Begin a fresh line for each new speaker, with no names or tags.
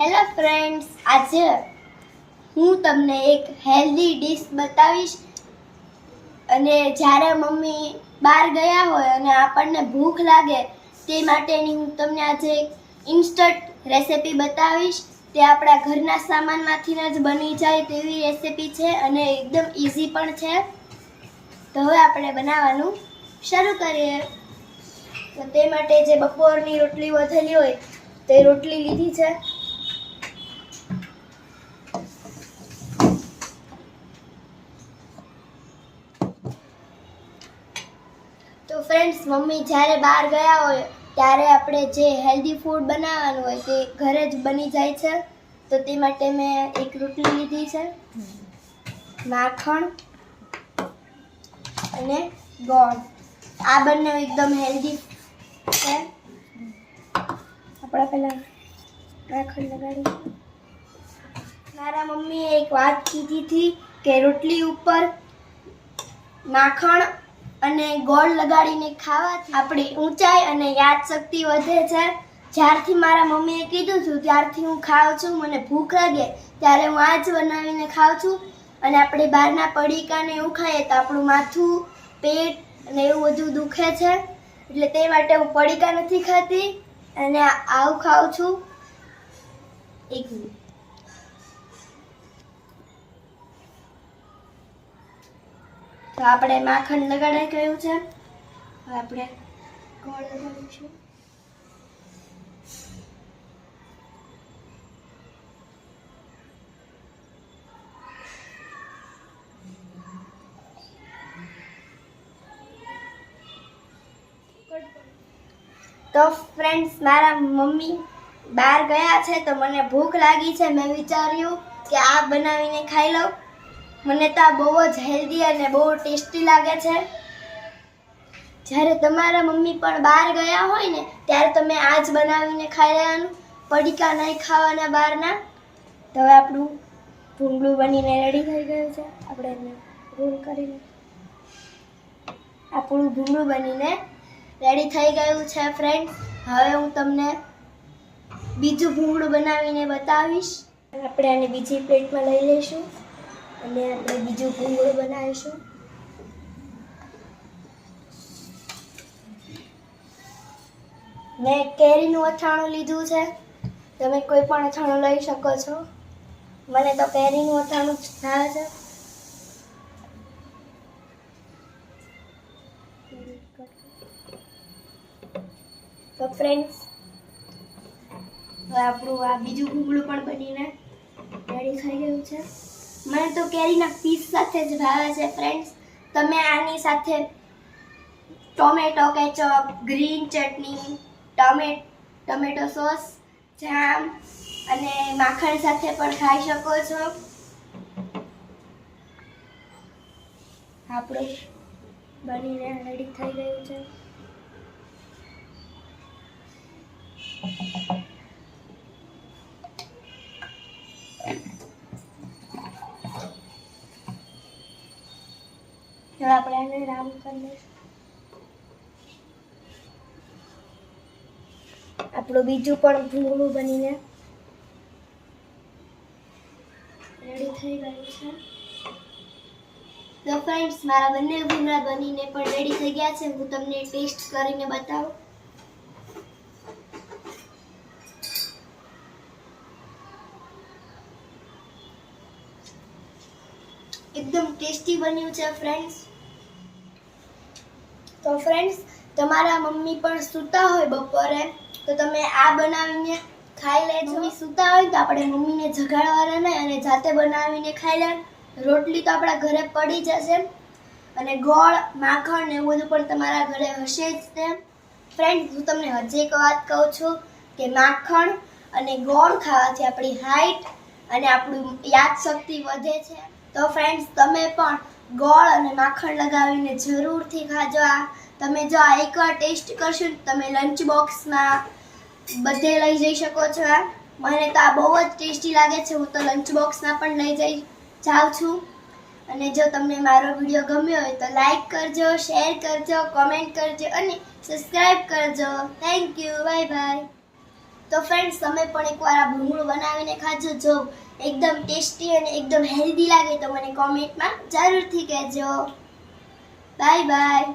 Hello friends આજે હું તમને એક હેલ્ધી ડીશ બતાવીશ. અને જ્યારે મમ્મી બહાર ગયા હોય અને આપણને ભૂખ લાગે તે માટેની હું તમને આજે એક ઇન્સ્ટન્ટ રેસિપી બતાવીશ. તે આપણા ઘરના સામાનમાંથી જ બની જાય તેવી રેસિપી છે અને એકદમ ઇઝી પણ છે. તો હવે આપણે બનાવવાનું શરૂ કરીએ. તો તે માટે જે બપોરની રોટલી વધેલી હોય તે રોટલી લીધી છે. તો ફ્રેન્ડ્સ મમ્મી જ્યારે બહાર ગયા હોય, ત્યારે આપણે જે હેલ્ધી ફૂડ બનાવવાનું હોય તે ઘરે જ બની જાય છે. તો તે માટે મેં એક રોટલી લીધી છે. માખણ અને ગોળ. આ બંને એકદમ હેલ્ધી છે. આપણે પહેલાં માખણ લગાડી. મારા મમ્મીએ એક વાત કીધી હતી કે રોટલી ઉપર માખણ અને ગોળ લગાડીને ખાવાથી આપણી ઊંચાઈ અને યાદશક્તિ વધે છે. જ્યારથી મારા મમ્મીએ કીધું હતું ત્યારથી હું ખાઉં છું, મને ભૂખ લાગે, ત્યારે હું આ જ બનાવીને ખાઉં છું. અને આપણે બહારના પડીકાને એવું ખાઈએ તો આપણું માથું, પેટ અને એવું બધું દુખે છે. એટલે તે માટે હું પડીકા નથી ખાતી અને આવું ખાઉં છું. એક મિનિટ. તો આપણે માખણ લગાડાઈ ગયું છે. આપણે ગોળ લગાડીશું. તો ફ્રેન્ડ્સ મારા મમ્મી બહાર ગયા છે તો મને ભૂખ લાગી છે. મેં વિચાર્યું કે આ બનાવીને ખાઈ લઉં. મને તો આ બહુ જ હેલ્ધી અને બહુ ટેસ્ટી લાગે છે. જ્યારે તમારા મમ્મી પણ બહાર ગયા હોય ને, ત્યારે તમે આ જ બનાવીને ખાઈ લેવાનું. પડીકા નહીં ખાવાના બહારના. તો હવે આપણું ભૂંગળું બનીને રેડી થઈ ગયું છે. આપણે એને રોલ કરીને આપણું ભૂંગળું બનીને રેડી થઈ ગયું છે ફ્રેન્ડ હવે હું તમને બીજું ભૂંગળું બનાવીને બતાવીશ. આપણે આને બીજી પ્લેટમાં લઈ લઈશું. અને આપણે બીજું ભૂંગળું બનાવીશું. મેં કેરીનું અથાણું લીધું છે. તમે કોઈ પણ અથાણું લઈ શકો છો. મને તો કેરીનું અથાણું જ થાય છે. તો ફ્રેન્ડ્સ હવે આપણું આ બીજું ભૂંગળું પણ બનીને રેડી થઈ ગયું છે. મને તો કેરીના પીસ સાથે જ ભાવે છે ફ્રેન્ડ્સ તમે આની સાથે ટોમેટો કેચઅપ, ગ્રીન ચટણી ટમેટ ટમેટો સોસ, જામ અને માખણ સાથે પણ ખાઈ શકો છો. આપણું બનીને રેડી થઈ ગયું છે. હવે આપણે એને રાઉન્ડ કરી લઈશું. આપણું બીજું પણ ભૂંગળું બનીને રેડી થઈ ગયું છે. તો ફ્રેન્ડ્સ મારા બંને ભૂંગળા બનીને પણ રેડી થઈ ગયા છે. હું તમને ટેસ્ટ કરીને બતાવું. એકદમ ટેસ્ટી બન્યું છે ફ્રેન્ડ્સ તો ફ્રેન્ડ્સ તમારા મમ્મી પણ સૂતા હોય બપોરે, તો તમે આ બનાવીને ખાઈ લેજો. મમ્મી સૂતા હોય તો આપણે મમ્મીને જગાડવાના નહીં અને જાતે બનાવીને ખાઈ લે રોટલી તો આપણા ઘરે પડી જશે. અને ગોળ, માખણ ને એવું બધું પણ તમારા ઘરે હશે જ તે. ફ્રેન્ડ હું તમને હજી એક વાત કહું છું કે માખણ અને ગોળ ખાવાથી આપણી હાઈટ અને આપણું યાદશક્તિ વધે છે. તો ફ્રેન્ડ્સ તમે પણ ગોળ અને માખણ લગાવીને જરૂરથી ખાજો આ. તમે જો આ એકવાર ટેસ્ટ કરશો તમે લંચ બોક્સમાં બધે લઈ જઈ શકો છો આ. મને તો આ બહુ જ ટેસ્ટી લાગે છે. હું તો લંચ બોક્સમાં પણ લઈ જઈ જાઉં છું. અને જો તમને મારો વીડિયો ગમ્યો હોય તો લાઈક કરજો શેર કરજો કોમેન્ટ કરજો અને સબસ્ક્રાઈબ કરજો. થેન્ક યુ બાય બાય તો ફ્રેન્ડ્સ તમે પણ એકવાર આ ભૂંગળું બનાવીને ખાજો. જો એકદમ ટેસ્ટી અને એકદમ હેલ્ધી લાગે તો મને કોમેન્ટમાં જરૂરથી કહેજો. Bye bye